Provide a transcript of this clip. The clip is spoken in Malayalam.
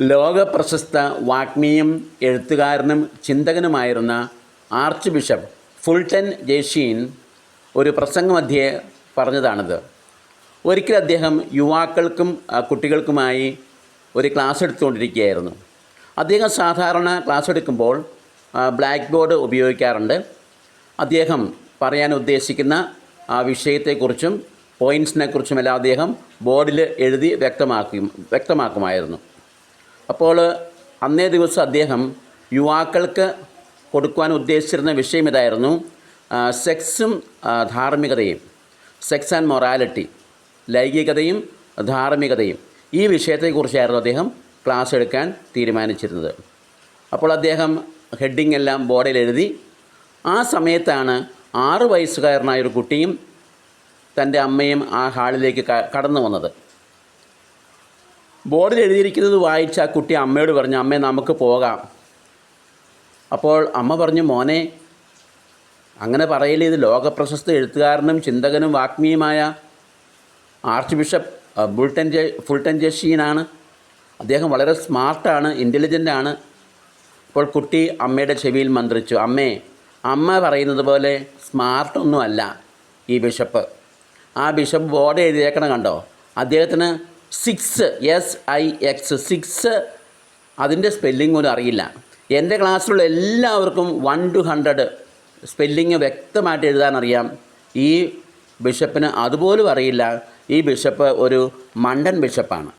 ലോകപ്രശസ്ത വാഗ്മിയും എഴുത്തുകാരനും ചിന്തകനുമായിരുന്ന ആർച്ച് ബിഷപ്പ് ഫുൾട്ടൻ ജേഷീൻ ഒരു പ്രസംഗമധ്യേ പറഞ്ഞതാണിത്. ഒരിക്കൽ അദ്ദേഹം യുവാക്കൾക്കും കുട്ടികൾക്കുമായി ഒരു ക്ലാസ് എടുത്തുകൊണ്ടിരിക്കുകയായിരുന്നു. അദ്ദേഹം സാധാരണ ക്ലാസ് എടുക്കുമ്പോൾ ബ്ലാക്ക് ബോർഡ് ഉപയോഗിക്കാറുണ്ട്. അദ്ദേഹം പറയാൻ ഉദ്ദേശിക്കുന്ന ആ വിഷയത്തെക്കുറിച്ചും പോയിന്റ്സിനെക്കുറിച്ചുമെല്ലാം അദ്ദേഹം ബോർഡിൽ എഴുതി വ്യക്തമാക്കും വ്യക്തമാക്കുമായിരുന്നു. അപ്പോൾ അന്നേ ദിവസം അദ്ദേഹം യുവാക്കൾക്ക് കൊടുക്കുവാൻ ഉദ്ദേശിച്ചിരുന്ന വിഷയം ഇതായിരുന്നു സെക്സും ധാർമ്മികതയും സെക്സ് ആൻഡ് മൊറാലിറ്റി ലൈംഗികതയും ധാർമ്മികതയും ഈ വിഷയത്തെക്കുറിച്ചായിരുന്നു അദ്ദേഹം ക്ലാസ് എടുക്കാൻ തീരുമാനിച്ചിരുന്നത്. അപ്പോൾ അദ്ദേഹം ഹെഡിങ് എല്ലാം ബോർഡിൽ എഴുതി ആ സമയത്താണ് ആറ് വയസ്സുകാരനായ ഒരു കുട്ടിയും തന്റെ അമ്മയും ആ ഹാളിലേക്ക് കടന്നു വന്നത്. ബോർഡിൽ എഴുതിയിരിക്കുന്നത് വായിച്ച ആ കുട്ടി അമ്മയോട് പറഞ്ഞു അമ്മേ നമുക്ക് പോകാം. അപ്പോൾ അമ്മ പറഞ്ഞു മോനെ അങ്ങനെ പറയില്ല ഇത് ലോകപ്രശസ്ത എഴുത്തുകാരനും ചിന്തകനും വാഗ്മിയുമായ archbishop Fulton J Fulton ജഷീനാണ്. അദ്ദേഹം വളരെ സ്മാർട്ടാണ് ആണ് അപ്പോൾ കുട്ടി അമ്മയുടെ ചെവിയിൽ മന്ത്രിച്ചു അമ്മേ അമ്മ പറയുന്നത് പോലെ സ്മാർട്ടൊന്നുമല്ല ഈ ബിഷപ്പ്. ആ ബിഷപ്പ് ബോർഡ് എഴുതിയേക്കണം കണ്ടോ? അദ്ദേഹത്തിന് six S I X six അതിന്റെ സ്പെല്ലിംഗ് പോലും അറിയില്ല. എന്റെ ക്ലാസ്സിലുള്ള എല്ലാവർക്കും വൺ ടു ഹൺഡ്രഡ് സ്പെല്ലിങ് വ്യക്തമായിട്ട് എഴുതാൻ അറിയാം ഈ ബിഷപ്പിന് അതുപോലും അറിയില്ല. ഈ ബിഷപ്പ് ഒരു മണ്ടൻ ബിഷപ്പാണ്